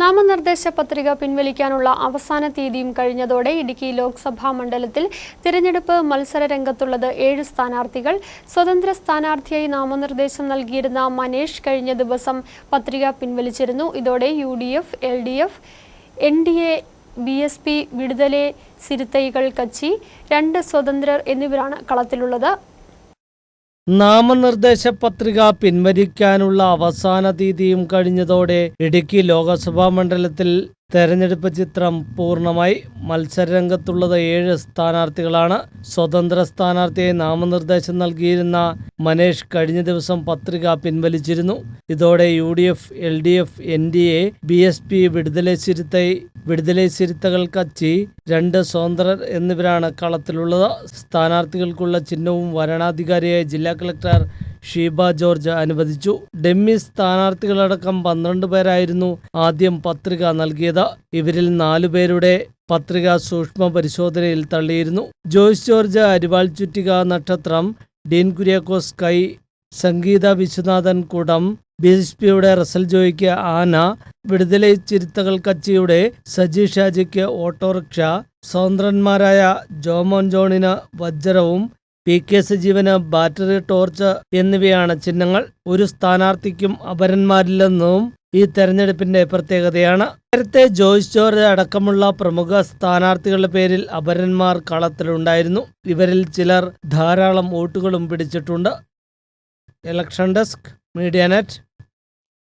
നാമനിർദ്ദേശ പത്രിക പിൻവലിക്കാനുള്ള അവസാന തീയതിയും കഴിഞ്ഞതോടെ ഇടുക്കി ലോക്സഭാ മണ്ഡലത്തിൽ തിരഞ്ഞെടുപ്പ് മത്സര രംഗത്തുള്ളത് ഏഴ് സ്ഥാനാർത്ഥികൾ. സ്വതന്ത്ര സ്ഥാനാർത്ഥിയായി നാമനിർദ്ദേശം നൽകിയിരുന്ന മനേഷ് കഴിഞ്ഞ ദിവസം പത്രിക പിൻവലിച്ചിരുന്നു. ഇതോടെ U D F L D F N D A B S P Viduthalai Chiruthaigal Katchi രണ്ട് സ്വതന്ത്രർ എന്നിവരാണ് കളത്തിലുള്ളത്. നാമനിർദ്ദേശ പത്രിക പിൻവലിക്കാനുള്ള അവസാന തീയതിയും കഴിഞ്ഞതോടെ ഇടുക്കി ലോകസഭാ മണ്ഡലത്തിൽ തെരഞ്ഞെടുപ്പ് ചിത്രം പൂർണമായി മത്സരരംഗത്തുള്ളത് ഏഴ് സ്ഥാനാർത്ഥികളാണ്. സ്വതന്ത്ര സ്ഥാനാർത്ഥിയായി നാമനിർദ്ദേശം നൽകിയിരുന്ന മനേഷ് കഴിഞ്ഞ ദിവസം പത്രിക പിൻവലിച്ചിരുന്നു. ഇതോടെ U D F L D F N D A B S P Viduthalai Chiruthai Viduthalai Chiruthaigal Katchi രണ്ട് സ്വതന്ത്രർ എന്നിവരാണ് കളത്തിലുള്ളത്. സ്ഥാനാർത്ഥികൾക്കുള്ള ചിഹ്നവും വരണാധികാരിയായ ജില്ലാ കളക്ടർ ഷീബ ജോർജ് അനുവദിച്ചു. ഡെമ്മി സ്ഥാനാർത്ഥികളടക്കം പന്ത്രണ്ട് പേരായിരുന്നു ആദ്യം പത്രിക നൽകിയത്. ഇവരിൽ നാലുപേരുടെ പത്രിക സൂക്ഷ്മ പരിശോധനയിൽ തള്ളിയിരുന്നു. ജോയ്സ് ജോർജ് അരിവാൾ ചുറ്റിക നക്ഷത്രം ഡീൻ കുര്യാക്കോസ് കൈ സംഗീത വിശ്വനാഥൻ കുടം ബി എസ് പിയുടെ റസൽ ജോയിക്ക് ആന വിടുതലൈ ചിരുത്തകൾ കച്ചിയുടെ സജി ഷാജിക്ക് ഓട്ടോറിക്ഷ സ്വതന്ത്രന്മാരായ ജോമോൻ ജോണിന് വജ്രവും പി കെ സജീവന് ബാറ്ററി ടോർച്ച് എന്നിവയാണ് ചിഹ്നങ്ങൾ. ഒരു സ്ഥാനാർത്ഥിക്കും അപരന്മാരില്ലെന്നതും ഈ തെരഞ്ഞെടുപ്പിന്റെ പ്രത്യേകതയാണ്. നേരത്തെ ജോയ്സ് ജോർജ് അടക്കമുള്ള പ്രമുഖ സ്ഥാനാർത്ഥികളുടെ പേരിൽ അപരന്മാർ കളത്തിലുണ്ടായിരുന്നു. ഇവരിൽ ചിലർ ധാരാളം വോട്ടുകളും പിടിച്ചിട്ടുണ്ട്. Election desk media net